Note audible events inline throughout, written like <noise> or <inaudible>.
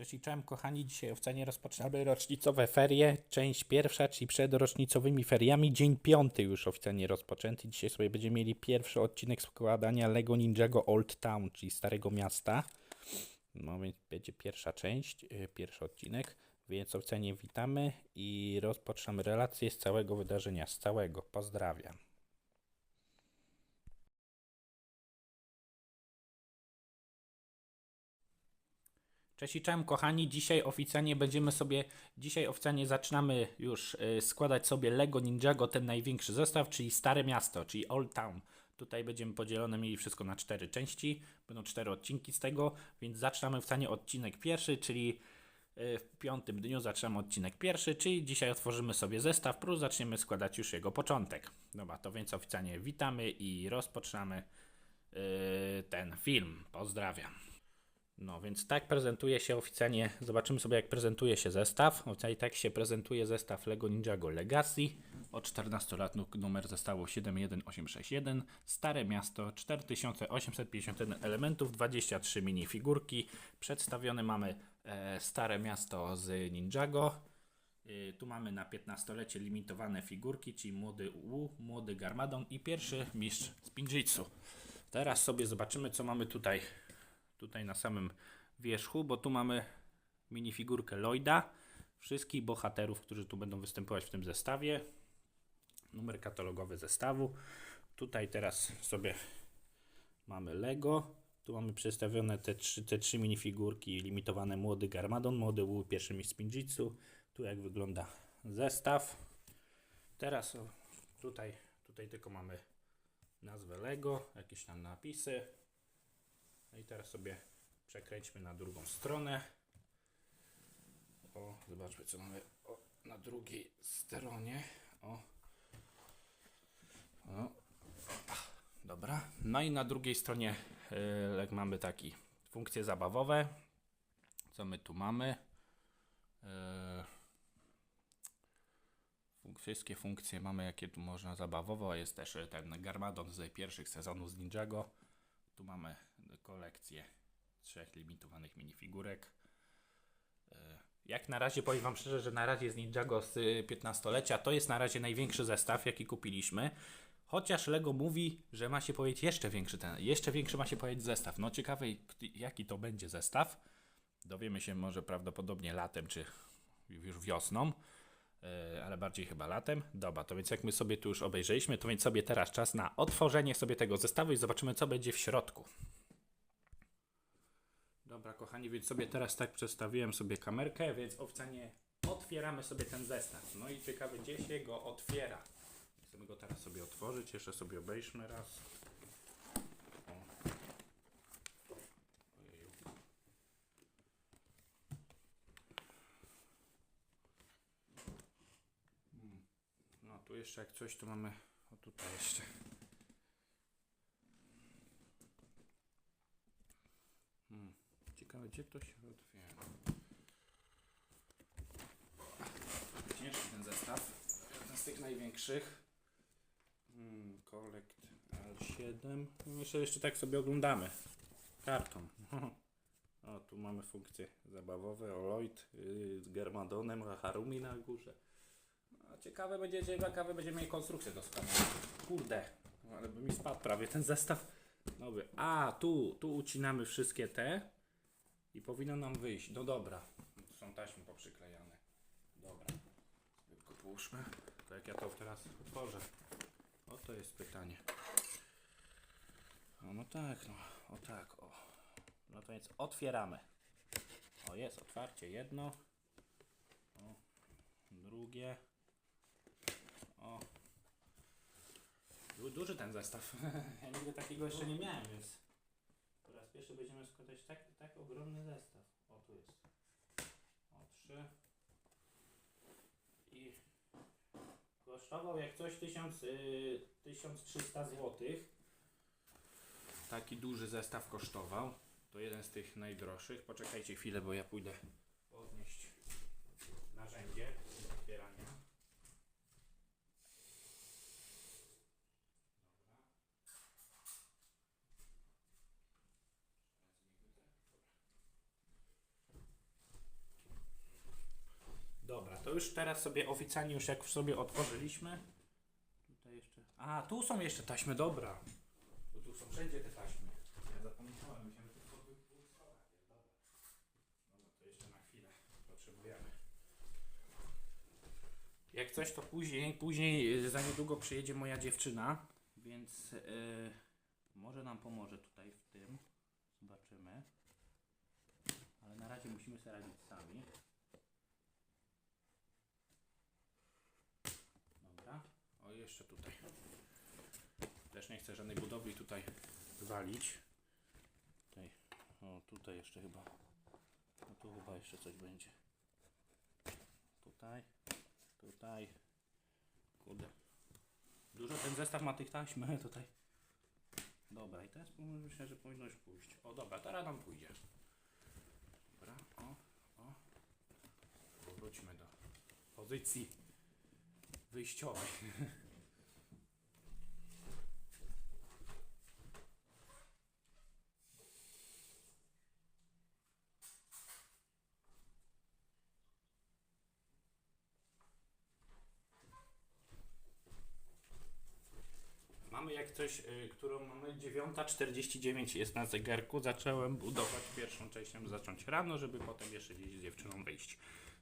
Cześć i czołem kochani, dzisiaj w cenie rozpoczynamy rocznicowe ferie, część pierwsza, czyli przed rocznicowymi feriami, dzień piąty już oficjalnie rozpoczęty. Dzisiaj sobie będziemy mieli pierwszy odcinek składania Lego Ninjago Old Town, czyli Starego Miasta. No więc będzie pierwsza część, yy, pierwszy odcinek, więc oficjalnie witamy i rozpoczynamy relację z całego wydarzenia, z całego. Pozdrawiam. Cześć i czołem kochani, dzisiaj oficjalnie będziemy sobie, dzisiaj oficjalnie zaczynamy już y, składać sobie Lego Ninjago, ten największy zestaw, czyli Stare Miasto, czyli Old Town. Tutaj będziemy podzielone mieli wszystko na cztery części, będą cztery odcinki z tego, więc zaczynamy oficjalnie odcinek pierwszy, czyli y, w piątym dniu zaczynamy odcinek pierwszy, czyli dzisiaj otworzymy sobie zestaw, plus zaczniemy składać już jego początek. Dobra, to więc oficjalnie witamy i rozpoczynamy y, ten film. Pozdrawiam. No więc tak prezentuje się oficjalnie, zobaczymy sobie jak prezentuje się zestaw. Oficjalnie tak się prezentuje zestaw LEGO Ninjago Legacy. Od 14 lat nu- numer zestawu 71861. Stare miasto 4851 elementów, 23 minifigurki. Przedstawione mamy e, Stare miasto z Ninjago. Y, Tu mamy na 15-lecie limitowane figurki, czyli młody Wu, młody Garmadon i pierwszy mistrz Spinjitzu. Teraz sobie zobaczymy co mamy tutaj tutaj na samym wierzchu, bo tu mamy minifigurkę Lloyda, wszystkich bohaterów, którzy tu będą występować w tym zestawie. Numer katalogowy zestawu. Tutaj teraz sobie mamy Lego. Tu mamy przedstawione te trzy, te trzy minifigurki limitowane młody Garmadon, młody Wu, pierwszy mistrz Spinjitzu. Tu jak wygląda zestaw. Teraz tutaj, tutaj tylko mamy nazwę Lego, jakieś tam napisy. No i teraz sobie przekręćmy na drugą stronę. O, zobaczmy co mamy o, na drugiej stronie. O. o. Dobra. No i na drugiej stronie y, jak mamy taki funkcje zabawowe. Co my tu mamy? Y, funk- Wszystkie funkcje mamy, jakie tu można zabawowo. Jest też ten Garmadon z pierwszych sezonów z Ninjago. Tu mamy kolekcję trzech limitowanych minifigurek. E, Jak na razie powiem Wam szczerze, że na razie z Ninjago z y, 15-lecia to jest na razie największy zestaw, jaki kupiliśmy. Chociaż Lego mówi, że ma się powiedzieć jeszcze większy ten, jeszcze większy ma się powiedzieć zestaw. No ciekawe jaki to będzie zestaw. Dowiemy się może prawdopodobnie latem, czy już wiosną. E, ale bardziej chyba latem. Dobra, to więc jak my sobie tu już obejrzeliśmy, to więc sobie teraz czas na otworzenie sobie tego zestawu i zobaczymy, co będzie w środku. Dobra, kochani, więc sobie teraz tak przedstawiłem sobie kamerkę, więc oficjalnie otwieramy sobie ten zestaw. No i ciekawe, gdzie się go otwiera. Chcemy go teraz sobie otworzyć, jeszcze sobie obejrzmy raz. Ojeju. No tu jeszcze jak coś, to mamy. O tutaj jeszcze. Hmm. Ciekawe, gdzie to się otwiera. Ciężki ten zestaw. Jeden z tych największych. Hmm, Collect L7. No jeszcze, tak sobie oglądamy. Karton. <laughs> O, tu mamy funkcje zabawowe. O Lloyd yy, z Germadonem, Harumi na górze. A ciekawe będzie, ciekawe będziemy mieli konstrukcję do. Kurde, no ale by mi spadł prawie ten zestaw nowy. A, tu, tu ucinamy wszystkie te i powinno nam wyjść. No dobra, są taśmy poprzyklejane. Dobra, tylko połóżmy. To jak ja to teraz otworzę? O, to jest pytanie. No, no tak, no, o tak, o. No to więc otwieramy. O, jest otwarcie jedno. O, drugie. O. Du- duży ten zestaw. <laughs> ja nigdy takiego jeszcze nie miałem, więc pierwszy będziemy składać tak, tak ogromny zestaw. O, tu jest. O, trzy. I kosztował jak coś 1000, y, 1300 zł. Taki duży zestaw kosztował. To jeden z tych najdroższych. Poczekajcie chwilę, bo ja pójdę To już teraz sobie oficjalnie, już jak sobie otworzyliśmy. Tutaj jeszcze. A, tu są jeszcze taśmy, dobra. Bo tu są wszędzie te taśmy. Ja zapomniałem, myślałem, że stronach jest, dobra. Dobra, to jeszcze na chwilę potrzebujemy. Jak coś, to później, później y, za niedługo przyjedzie moja dziewczyna, więc y, może nam pomoże tutaj w tym. Zobaczymy. Ale na razie musimy sobie radzić sami. Dobra. O, jeszcze tutaj. Też nie chcę żadnej budowli tutaj walić. Tutaj. O, tutaj jeszcze chyba. No tu chyba jeszcze coś będzie. Tutaj. Tutaj. Kurde. Dużo ten zestaw ma tych taśm <laughs> tutaj. Dobra, i teraz myślę, że powinno już pójść. O, dobra, teraz nam pójdzie. Dobra, o, o. Powróćmy do pozycji wyjściowej. <laughs> Mamy jak coś, y, którą mamy 9.49 jest na zegarku. Zacząłem budować pierwszą część, zacząć rano, żeby potem jeszcze gdzieś z dziewczyną wyjść.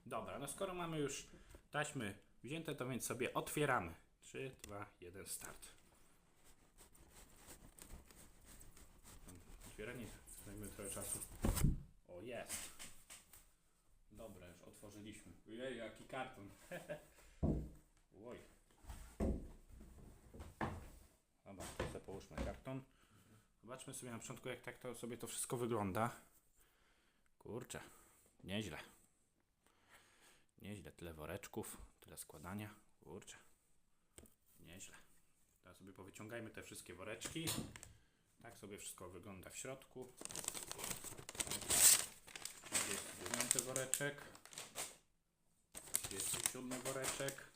Dobra, no skoro mamy już taśmy wzięte, to więc sobie otwieramy. 3, 2, 1, start. Otwieranie zajmie trochę czasu. O, jest. Dobra, już otworzyliśmy. Ojej, jaki karton. <laughs> Oj. Dobra, połóżmy karton. Zobaczmy sobie na początku, jak tak to sobie to wszystko wygląda. Kurczę, nieźle. Nieźle, tyle woreczków, tyle składania. Kurczę, nieźle. Teraz sobie powyciągajmy te wszystkie woreczki. Tak sobie wszystko wygląda w środku. 29 woreczek. 37 woreczek.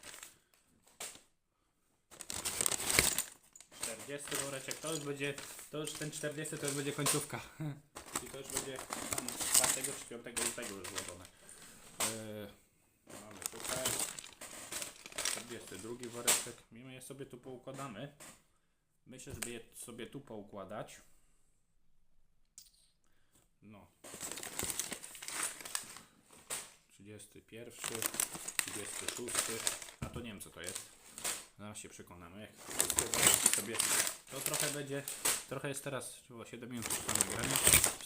40 woreczek, to już będzie, to już ten 40 to już będzie końcówka. I to już będzie tam 4 czy 5 lutego już złożone. Yy, mamy tutaj 42 woreczek. My je sobie tu poukładamy. Myślę, żeby je sobie tu poukładać. No. 31, 36, a to nie wiem co to jest. Zaraz się przekonamy. Jak sobie, to trochę będzie, trochę jest teraz, było 7 minut trwa nagranie,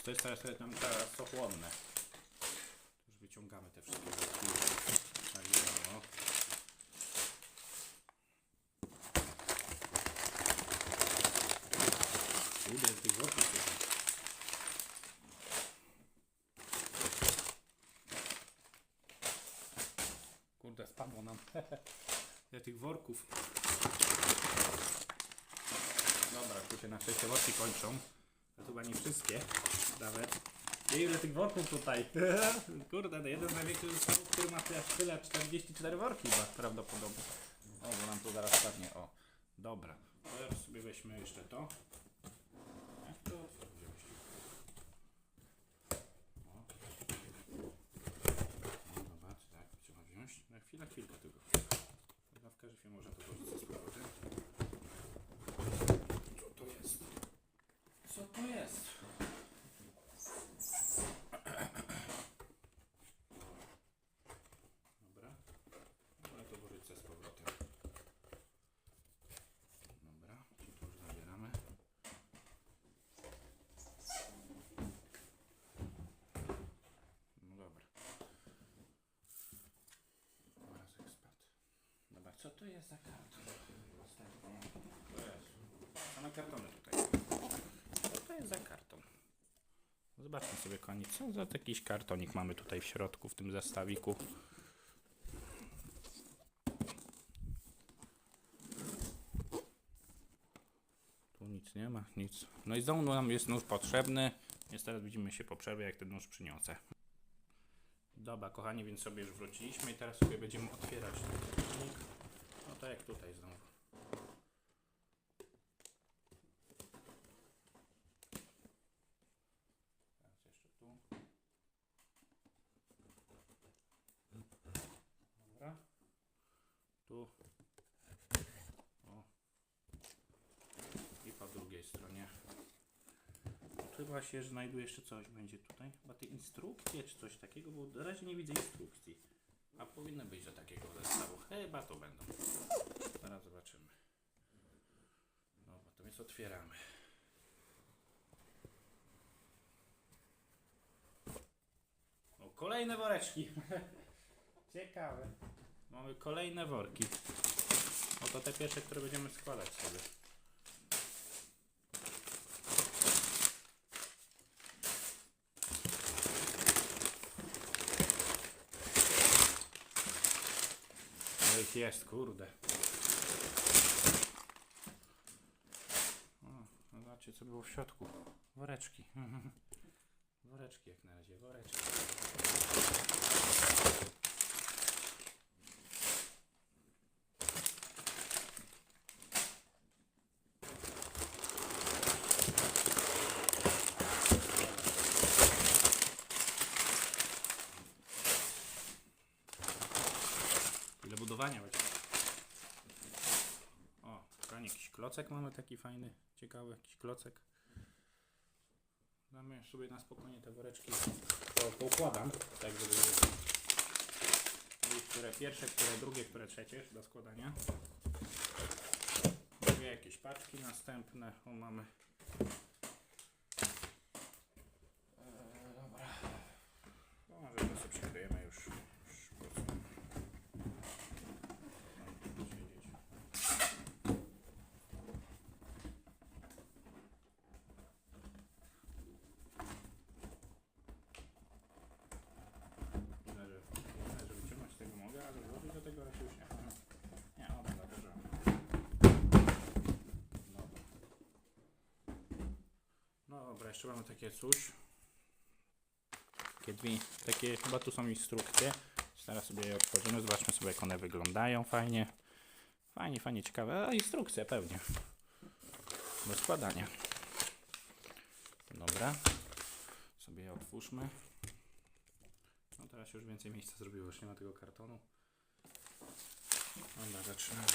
to jest teraz, teraz ochłonne. To już wyciągamy te wszystkie woreczki. Tak, no. Kurde, tych worków jest. Kurde, spadło nam. <laughs> Ile tych worków. Dobra, tu się na szczęście worki kończą. To chyba nie wszystkie. Nawet. Nie ile tych worków tutaj. <laughs> Kurde, to jeden z największych zestawów, który ma tyle, tyle 44 worki chyba prawdopodobnie. O, bo nam tu zaraz spadnie. O, dobra. Teraz sobie weźmy jeszcze to. Jak to wziąć? O. No, zobacz, tak, trzeba wziąć. Na chwilę, chwilkę tylko. Chyba w każdym można to włożyć z powrotem. Co to jest? Co to jest? Dobra. Ale to włożyć z powrotem. Dobra, czyli to już zabieramy. No dobra. Obrazek spadł. Dobra, co to jest za karton? Następny. Same kartony tutaj. Co to jest za karton? Zobaczmy sobie koniec. Co za jakiś kartonik mamy tutaj w środku, w tym zestawiku. Tu nic nie ma, nic. No i znowu nam jest nóż potrzebny. Więc teraz widzimy się po przerwie, jak ten nóż przyniosę. Dobra, kochani, więc sobie już wróciliśmy i teraz sobie będziemy otwierać ten silnik. Tak jak tutaj znowu. Teraz jeszcze tu. Dobra. tu. O. I po drugiej stronie. Chyba się znajduje jeszcze coś będzie tutaj. Chyba te instrukcje czy coś takiego, bo na razie nie widzę instrukcji. A powinny być do takiego zestawu. Chyba to będą. Zaraz zobaczymy. To więc otwieramy. O, kolejne woreczki. <laughs> Ciekawe. Mamy kolejne worki. Oto te pierwsze, które będziemy składać sobie. Jest, kurde. O, no zobaczcie co było w środku. Woreczki. <laughs> Woreczki jak na razie, woreczki. Ile budowania będzie. O, klocek mamy taki fajny, ciekawy, jakiś klocek. Damy sobie na spokojnie te woreczki po, poukładam, tak żeby były które pierwsze, które drugie, które trzecie do składania. Dwie jakieś paczki następne, o mamy. Eee, dobra. No, może to sobie przykryjemy już. już po prostu. Mam tu siedzieć. Tyle, że, tyle, że wyciągnąć tego mogę, ale włożyć do tego raczej już nie. Aha. Nie, o, dobra, dobrze. Dobra. No dobra, jeszcze mamy takie coś. Takie dwie, takie chyba tu są instrukcje. Teraz sobie je otworzymy, zobaczmy sobie jak one wyglądają fajnie. Fajnie, fajnie, ciekawe. A instrukcje pewnie. Do składania. Dobra. Sobie je otwórzmy. No teraz już więcej miejsca zrobiło, już nie ma tego kartonu. Dobra, zaczynamy.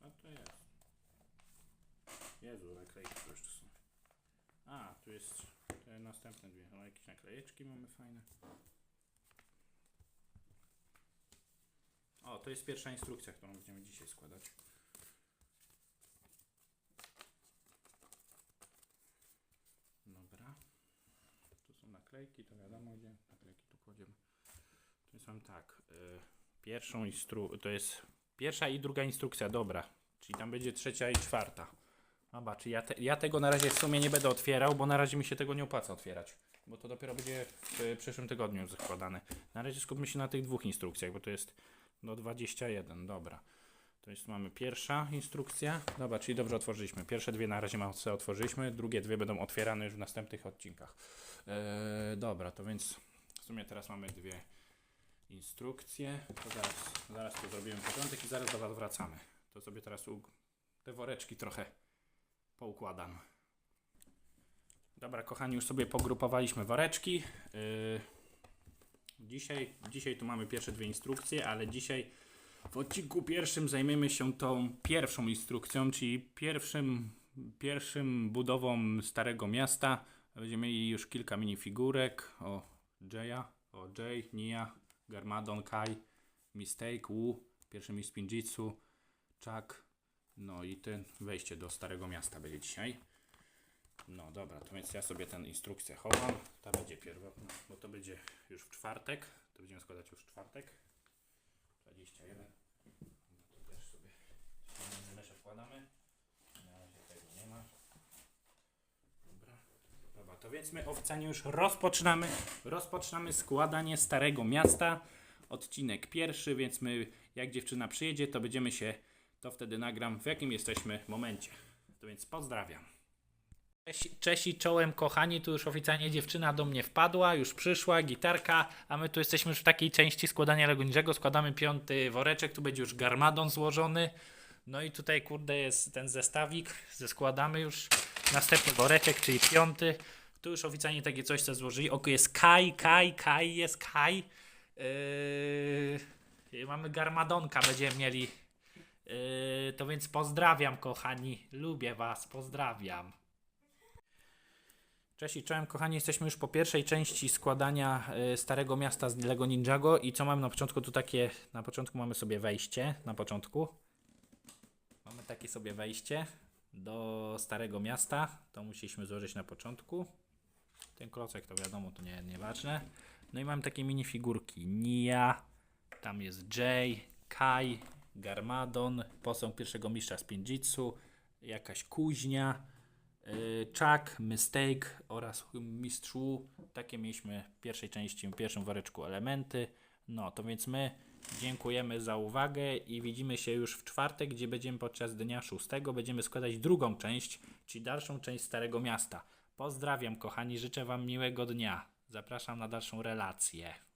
Co to jest? Jezu, naklejki to jeszcze są. A, tu jest te następne dwie. O, jakieś naklejeczki mamy fajne. O, to jest pierwsza instrukcja, którą będziemy dzisiaj składać. Dobra. Tu są naklejki, to wiadomo gdzie. Naklejki tu kładziemy. Tu tak. Y, pierwszą instru... To jest pierwsza i druga instrukcja, dobra. Czyli tam będzie trzecia i czwarta. Zobacz, ja, te, ja tego na razie w sumie nie będę otwierał, bo na razie mi się tego nie opłaca otwierać. Bo to dopiero będzie w y, przyszłym tygodniu zakładane. Na razie skupmy się na tych dwóch instrukcjach, bo to jest do 21, dobra. To jest mamy pierwsza instrukcja. Dobra, czyli dobrze otworzyliśmy. Pierwsze dwie na razie mocno otworzyliśmy, drugie dwie będą otwierane już w następnych odcinkach. Eee, dobra, to więc w sumie teraz mamy dwie instrukcje. To zaraz, zaraz to zrobimy początek i zaraz do Was wracamy. To sobie teraz te woreczki trochę poukładam. Dobra, kochani, już sobie pogrupowaliśmy woreczki. Yy, dzisiaj, dzisiaj tu mamy pierwsze dwie instrukcje, ale dzisiaj w odcinku pierwszym zajmiemy się tą pierwszą instrukcją, czyli pierwszym, pierwszym budową Starego Miasta. Będziemy mieli już kilka minifigurek o Jaya, o Jay, Nia, Garmadon, Kai, Mistake, Wu, pierwszy mistrz Pinjitsu, Chuck, no i ten wejście do Starego Miasta będzie dzisiaj. No dobra, to więc ja sobie tę instrukcję chowam. Ta będzie pierwotna, bo to będzie już w czwartek. To będziemy składać już w czwartek. 21. No to też sobie myszę wkładamy. Na razie tego nie ma. Dobra. Dobra, to więc my oficjalnie już rozpoczynamy. Rozpoczynamy składanie Starego Miasta. Odcinek pierwszy, więc my jak dziewczyna przyjedzie, to będziemy się, to wtedy nagram w jakim jesteśmy momencie. To więc pozdrawiam. Cześć, cześć i czołem kochani, tu już oficjalnie dziewczyna do mnie wpadła, już przyszła, gitarka, a my tu jesteśmy już w takiej części składania Lego Ninjago, składamy piąty woreczek, tu będzie już garmadon złożony, no i tutaj kurde jest ten zestawik, zeskładamy już następny woreczek, czyli piąty, tu już oficjalnie takie coś co złożyli, oko jest Kai, Kai, Kai, jest Kai, yy, mamy garmadonka, będziemy mieli, yy, to więc pozdrawiam kochani, lubię was, pozdrawiam. Cześć i czołem kochani, jesteśmy już po pierwszej części składania y, Starego Miasta z Lego Ninjago i co mamy na początku, tu takie, na początku mamy sobie wejście, na początku. Mamy takie sobie wejście do Starego Miasta, to musieliśmy złożyć na początku. Ten klocek to wiadomo, to nie, nieważne. No i mamy takie minifigurki, Nia, tam jest Jay, Kai, Garmadon, posąg pierwszego mistrza z Pinjitsu, jakaś kuźnia, Chuck, Mistake oraz Mistrzu. Takie mieliśmy w pierwszej części, w pierwszym woreczku elementy. No to więc my dziękujemy za uwagę i widzimy się już w czwartek, gdzie będziemy podczas dnia szóstego będziemy składać drugą część, czyli dalszą część Starego Miasta. Pozdrawiam kochani, życzę Wam miłego dnia. Zapraszam na dalszą relację.